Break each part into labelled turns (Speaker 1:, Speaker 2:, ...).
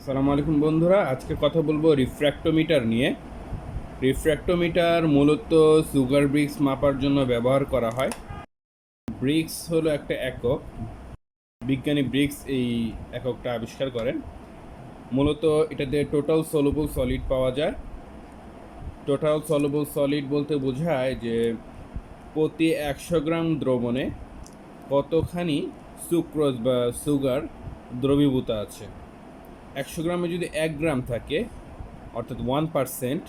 Speaker 1: আসসালামু আলাইকুম বন্ধুরা, আজকে কথা বলব রিফ্র্যাক্টোমিটার নিয়ে। রিফ্র্যাক্টোমিটার মূলত সুগার ব্রিক্স মাপার জন্য ব্যবহার করা হয়। ব্রিক্স হলো একটা একক। বিজ্ঞানী ব্রিক্স এই এককটা আবিষ্কার করেন। মূলত এটাতে টোটাল সলুবল সলিড পাওয়া যায়। টোটাল সলুবল সলিড বলতে বোঝায় যে প্রতি একশো গ্রাম দ্রবণে কতখানি সুক্রোজ বা সুগার দ্রবীভূত আছে। একশো গ্রামে যদি এক গ্রাম থাকে, অর্থাৎ ওয়ান পারসেন্ট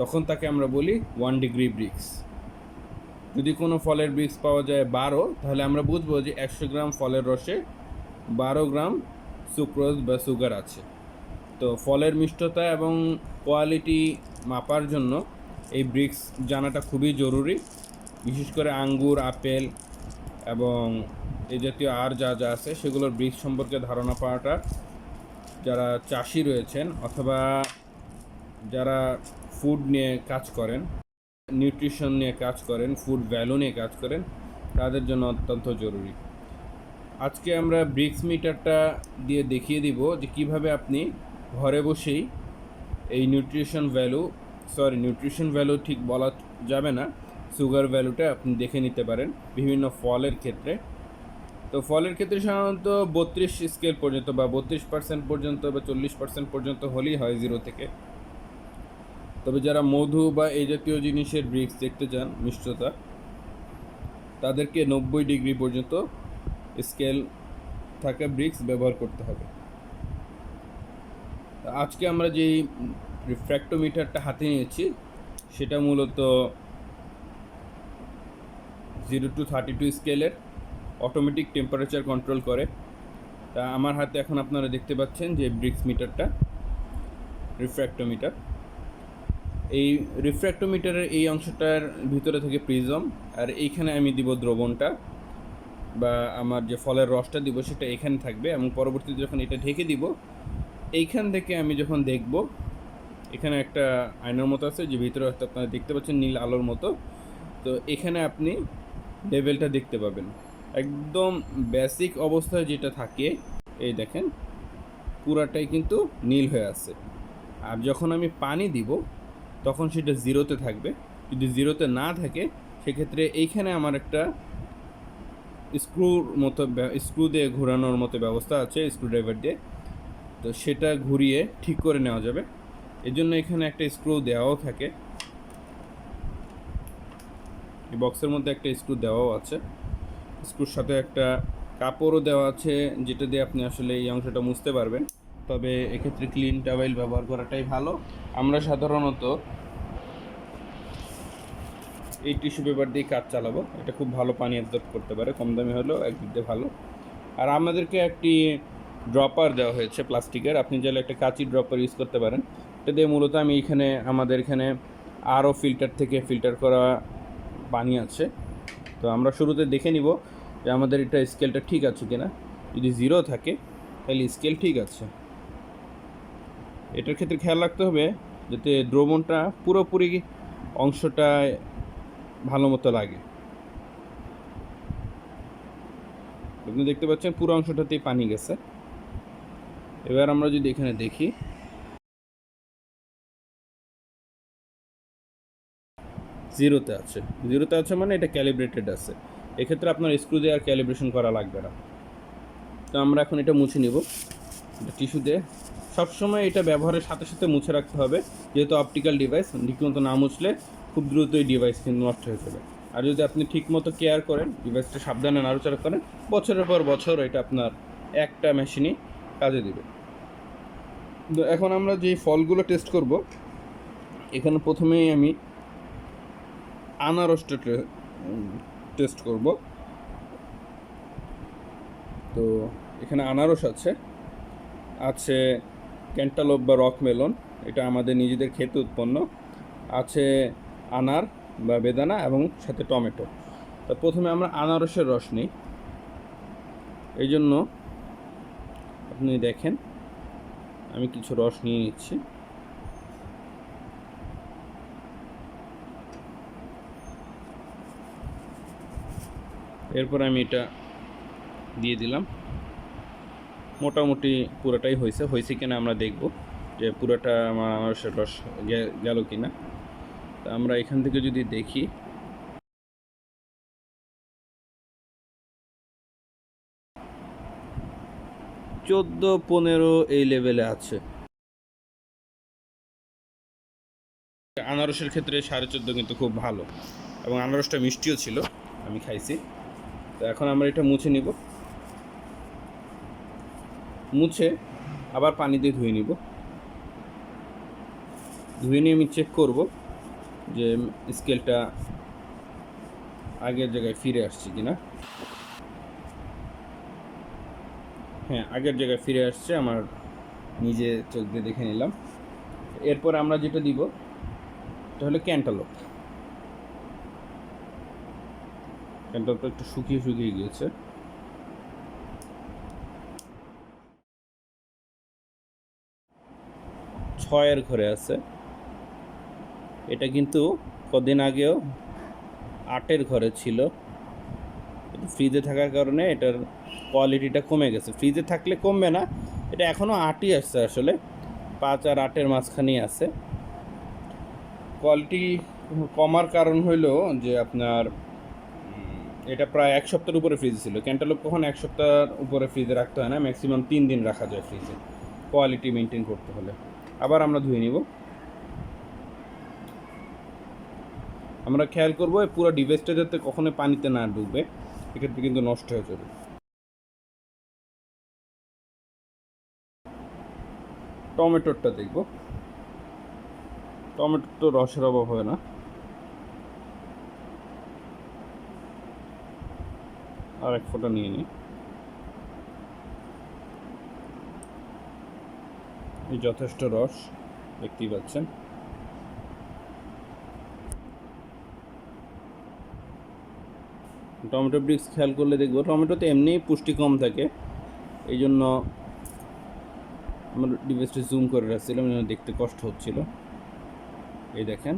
Speaker 1: তখন তাকে আমরা বলি ওয়ান ডিগ্রি ব্রিক্স যদি কোনো ফলের ব্রিক্স পাওয়া যায় বারো, তাহলে আমরা বুঝব যে একশো গ্রাম ফলের রসে বারো গ্রাম সুক্রোজ বা সুগার আছে। তো ফলের মিষ্টতা এবং কোয়ালিটি মাপার জন্য এই ব্রিক্স জানাটা খুবই জরুরি। বিশেষ করে আঙ্গুর, আপেল এবং এই জাতীয় আর যা যা আছে, সেগুলোর ব্রিক্স সম্পর্কে ধারণা পাওয়াটা যারা চাষি রয়েছেন অথবা যারা ফুড নিয়ে কাজ করেন নিউট্রিশন নিয়ে কাজ করেন ফুড ভ্যালু নিয়ে কাজ করেন, তাদের জন্য অত্যন্ত জরুরি। আজকে আমরা ব্রিক্স মিটারটা দিয়ে দেখিয়ে দিব যে কীভাবে আপনি ঘরে বসেই এই nutrition value sorry nutrition value ঠিক বলা যাবে না সুগার ভ্যালুটা আপনি দেখে নিতে পারেন বিভিন্ন ফলের ক্ষেত্রে। তো ফলের ক্ষেত্রে সাধারণত বত্রিশ স্কেল পর্যন্ত বা বত্রিশ পার্সেন্ট পর্যন্ত বা চল্লিশ পার্সেন্ট পর্যন্ত হলেই হয় জিরো থেকে। তবে যারা মধু বা এই জাতীয় জিনিসের ব্রিক্স দেখতে চান, মিষ্টতা, তাদেরকে নব্বই ডিগ্রি পর্যন্ত স্কেল থাকা ব্রিক্স ব্যবহার করতে হবে। আজকে আমরা যেই রিফ্র্যাক্টোমিটারটা হাতে নিয়েছি, সেটা মূলত জিরো টু থার্টি টু স্কেলের অটোমেটিক টেম্পারেচার কন্ট্রোল করে। তা আমার হাতে এখন আপনারা দেখতে পাচ্ছেন যে ব্রিক্স মিটারটা রিফ্র্যাক্টোমিটার এই রিফ্র্যাক্টোমিটারের এই অংশটার ভিতরে থেকে প্রিজম আর এইখানে আমি দিব দ্রবণটা, বা আমার যে ফলের রসটা দিব সেটা এখানে থাকবে, এবং পরবর্তীতে যখন এটা ঢেকে দিব, এইখান থেকে আমি যখন দেখব, এখানে একটা আয়নার মতো আছে, যে ভিতরে হয়তো আপনারা দেখতে পাচ্ছেন নীল আলোর মতো, তো এখানে আপনি লেভেলটা দেখতে পাবেন। একদম বেসিক অবস্থায় যেটা থাকে, এই দেখেন, পুরাটাই কিন্তু নীল হয়ে আছে। আর যখন আমি পানি দিব, তখন সেটা জিরোতে থাকবে। যদি জিরোতে না থাকে, সেক্ষেত্রে এইখানে আমার একটা স্ক্রুর মতো স্ক্রু দিয়ে ঘোরানোর মতো ব্যবস্থা আছে স্ক্রুড্রাইভার দিয়ে। তো সেটা ঘুরিয়ে ঠিক করে নেওয়া যাবে। এর জন্য এখানে একটা স্ক্রু দেওয়াও থাকে। এই বক্সের মধ্যে একটা স্ক্রু দেওয়াও আছে। স্ক্রুর সাথে একটা কাপড়ও দেওয়া আছে, যেটা দিয়ে আপনি আসলে এই অংশটা মুছতে পারবেন। তবে এক্ষেত্রে ক্লিন টাওয়েল ব্যবহার করাটাই ভালো। আমরা সাধারণত এই টিস্যু পেপার দিয়ে কাজ চালাবো। এটা খুব ভালো পানি অ্যাবজর্ব করতে পারে, কম দামি হলেও একদিক দিয়ে ভালো। আর আমাদেরকে একটি ড্রপার দেওয়া হয়েছে প্লাস্টিকের। আপনি চাইলে একটা কাঁচি ড্রপার ইউজ করতে পারেন। এটা দিয়ে মূলত আমি এখানে, আমাদের এখানে আরও ফিল্টার থেকে ফিল্টার করা পানি আছে। তো আমরা শুরুতে দেখে নিব যে আমাদের এটা স্কেলটা ঠিক আছে কিনা। যদি জিরো থাকে, তাহলে স্কেল ঠিক আছে। এটার ক্ষেত্রে খেয়াল রাখতে হবে যাতে দ্রবণটা পুরোপুরি অংশটায় ভালো মতো লাগে। আপনি দেখতে পাচ্ছেন পুরো অংশটাতেই পানি গেছে। এবার আমরা যদি এখানে দেখি জিরোতে আছে। জিরোতে আছে মানে এটা ক্যালিব্রেটেড আছে। এক্ষেত্রে আপনার স্ক্রু দিয়ে আর ক্যালিব্রেশন করা লাগবে না। তো আমরা এখন এটা মুছে নিব। টিস্যু দিয়ে। সবসময় এটা ব্যবহারের সাথে সাথে মুছে রাখতে হবে। যেহেতু অপটিক্যাল ডিভাইস ঠিকমতো না মুছলে খুব দ্রুত এই ডিভাইস কিন্তু নষ্ট হয়ে যাবে। আর যদি আপনি ঠিকমতো কেয়ার করেন ডিভাইসটা সাবধানে নাড়াচাড়া করেন, বছরের পর বছর এটা আপনার একটা মেশিনই কাজে দিবে। তো এখন আমরা যে ফলগুলো টেস্ট করব, এখানে প্রথমেই আমি আনারসটা টেস্ট করব। তো এখানে আনারস আছে আছে ক্যান্টালোপ বা রক মেলন এটা আমাদের নিজেদের খেতে উৎপন্ন। আছে আনার বা বেদানা এবং সাথে টমেটো। তো প্রথমে আমরা আনারসের রস নিই। এই জন্য আপনি দেখেন, আমি কিছু রস নিয়ে নিচ্ছি। এরপর আমি এটা দিয়ে দিলাম। মোটামুটি পুরোটাই হয়েছে। হয়েছে কিনা আমরা দেখব যে পুরোটা আমার আনারসের রস গেল কিনা। তা আমরা এখান থেকে যদি দেখি। চোদ্দ, পনেরো এই লেভেলে আছে। আনারসের ক্ষেত্রে সাড়ে চোদ্দ কিন্তু খুব ভালো। এবং আনারসটা মিষ্টিও ছিল, আমি খাইছি। তো এখন আমরা এটা মুছে নিব। মুছে আবার পানি দিয়ে ধুয়ে নিব। ধুয়ে নিয়ে আমি চেক করব যে স্কেলটা আগের জায়গায় ফিরে আসছে কিনা। হ্যাঁ আগের জায়গায় ফিরে আসছে, আমার নিজে চোখ দিয়ে দেখে নিলাম। এরপর আমরা যেটা দিব, এটা হলো ক্যান্টালোপ ক্যান্টালোপটা একটু শুকিয়ে শুকিয়ে গিয়েছে। ছয়ের ঘরে আছে। এটা কিন্তু কদিন আগেও আটের ঘরে ছিল। ফ্রিজে থাকার কারণে এটার কোয়ালিটিটা কমে গেছে। ফ্রিজে থাকলে কমবে না, এটা এখনও আটই আসছে আসলে। পাঁচ আর আটের মাঝখানেই আছে। কোয়ালিটি কমার কারণ হইল যে আপনার এটা প্রায় এক সপ্তাহের উপরে ফ্রিজে ছিল। ক্যান্টালপ কখন এক সপ্তাহের উপরে ফ্রিজে রাখতে হয় না ম্যাক্সিমাম তিন দিন রাখা যায় ফ্রিজে কোয়ালিটি মেনটেন করতে হলে। আবার আমরা ধুয়ে নিব। আমরা খেয়াল করব পুরো ডিভাইসটা যাতে কখনো পানিতে না ডুববে এক্ষেত্রে কিন্তু নষ্ট হয়ে যাবে। টমেটোরটা দেখব। টমেটোর তো রসের অভাব হয় না। আর এক ফোঁটা নিয়ে নিই এই যথেষ্ট রস দেখতেই পাচ্ছেন। টমেটো ব্রিক্স খেয়াল করলে দেখব টমেটোতে এমনিই পুষ্টি কম থাকে। এই জন্য আমার ডিভাইসটা জুম করে রাখছিলাম দেখতে কষ্ট হচ্ছিল। এই দেখেন।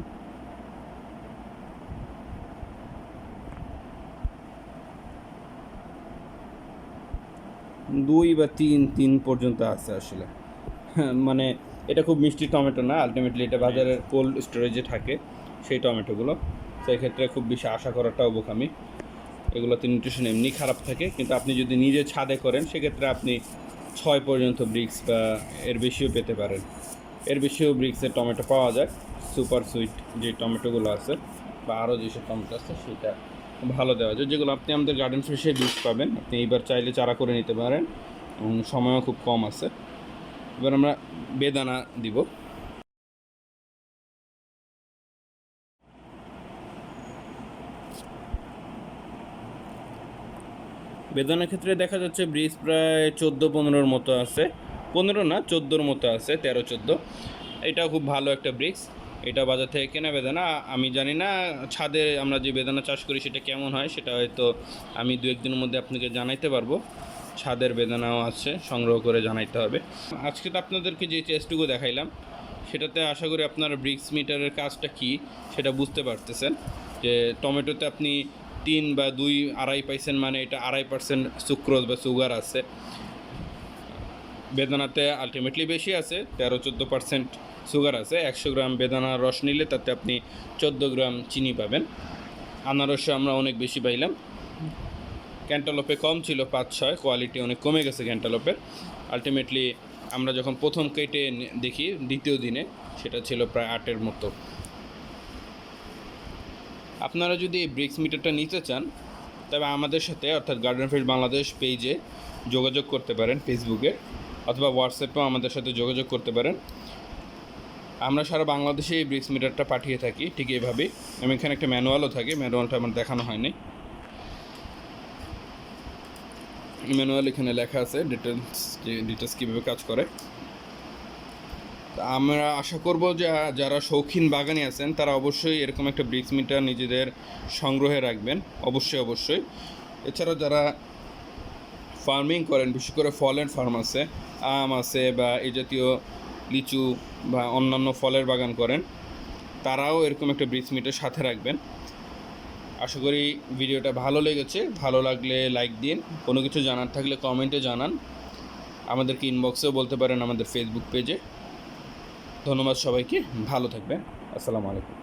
Speaker 1: দুই বা তিন তিন পর্যন্ত আছে আসলে। হ্যাঁ, মানে এটা খুব মিষ্টি টমেটো না? আলটিমেটলি এটা বাজারের কোল্ড স্টোরেজে থাকে সেই টমেটোগুলো। সেই ক্ষেত্রে খুব বেশি আশা করাটাও বোকামি। এগুলোতে নিউট্রিশন এমনি খারাপ থাকে কিন্তু আপনি যদি নিজে ছাদে করেন সেক্ষেত্রে আপনি ছয় পর্যন্ত ব্রিক্স বা এর বেশিও পেতে পারেন। এর বেশিও ব্রিক্সের টমেটো পাওয়া যায়। সুপার সুইট যে টমেটোগুলো আছে বা আরও যেসব টমেটো আছে সেটা ভালো দেওয়া যায়। যেগুলো আপনি আমাদের গার্ডেন ফ্রেশে বীজ পাবেন। আপনি এইবার চাইলে চারা করে নিতে পারেন এবং সময়ও খুব কম আছে। এবার আমরা বেদানা দিব। বেদানার ক্ষেত্রে দেখা যাচ্ছে ব্রিজ প্রায় চোদ্দ পনেরোর মতো আছে। পনেরো না, চোদ্দোর মতো আছে, তেরো, চোদ্দ। এটাও খুব ভালো একটা ব্রিক্স এটা বাজার থেকে কেনা বেদানা। আমি জানি না ছাদে আমরা যে বেদানা চাষ করি সেটা কেমন হয়, সেটা হয়তো আমি দু একদিনের মধ্যে আপনাকে জানাইতে পারব। ছাদের বেদানাও আছে, সংগ্রহ করে জানাইতে হবে। আজকে তো আপনাদেরকে যে চেষ্টুকু দেখাইলাম, সেটাতে আশা করি আপনার ব্রিক্স মিটারের কাজটা কি সেটা বুঝতে পারতেছেন। যে টমেটোতে আপনি তিন বা দুই আড়াই পাইছেন মানে এটা আড়াই পার্সেন্ট সুক্রোজ বা সুগার আছে। বেদানাতে আলটিমেটলি বেশি আছে তেরো চোদ্দ পার্সেন্ট সুগার আছে, একশো গ্রাম বেদানার রস নিলে তাতে আপনি চোদ্দ গ্রাম চিনি পাবেন। আনারসে আমরা অনেক বেশি পাইলাম। ক্যান্টালোপে কম ছিল, পাঁচ, ছয় কোয়ালিটি অনেক কমে গেছে ক্যান্টালোপের। আলটিমেটলি আমরা যখন প্রথম কেটে দেখি, দ্বিতীয় দিনে, সেটা ছিল প্রায় আটের মতো। আপনারা যদি এই ব্রিক্স মিটারটা নিতে চান, তবে আমাদের সাথে, অর্থাৎ গার্ডেন ফিল্ড বাংলাদেশ পেজে যোগাযোগ করতে পারেন ফেসবুকে অথবা হোয়াটসঅ্যাপেও আমাদের সাথে যোগাযোগ করতে পারেন। আমরা সারা বাংলাদেশে এই ব্রিক্স মিটারটা পাঠিয়ে থাকি, ঠিক এইভাবেই এবং এখানে একটা ম্যানুয়ালও থাকে, ম্যানুয়ালটা আমার দেখানো হয়নি। ম্যানুয়াল এখানে লেখা আছে ডিটেলস যে ডিটেলস কীভাবে কাজ করে। আমরা আশা করব যে, যারা শৌখিন বাগানি আছেন, তারা অবশ্যই এরকম একটা ব্রিক্স মিটার নিজেদের সংগ্রহে রাখবেন, অবশ্যই অবশ্যই। এছাড়াও যারা ফার্মিং করেন, বিশেষ করে ফলের ফার্ম আছে, আম আছে বা এই জাতীয় লিচু বা অন্যান্য ফলের বাগান করেন, তারাও এরকম একটা ব্রিজ মিটার সাথে রাখবেন। আশা করি ভিডিওটা ভালো লেগেছে। ভালো লাগলে লাইক দিন। কোনো কিছু জানার থাকলে কমেন্টে জানান। আমাদেরকে ইনবক্সেও বলতে পারেন আমাদের ফেসবুক পেজে ধন্যবাদ সবাইকে। ভালো থাকবেন। আসসালামু আলাইকুম।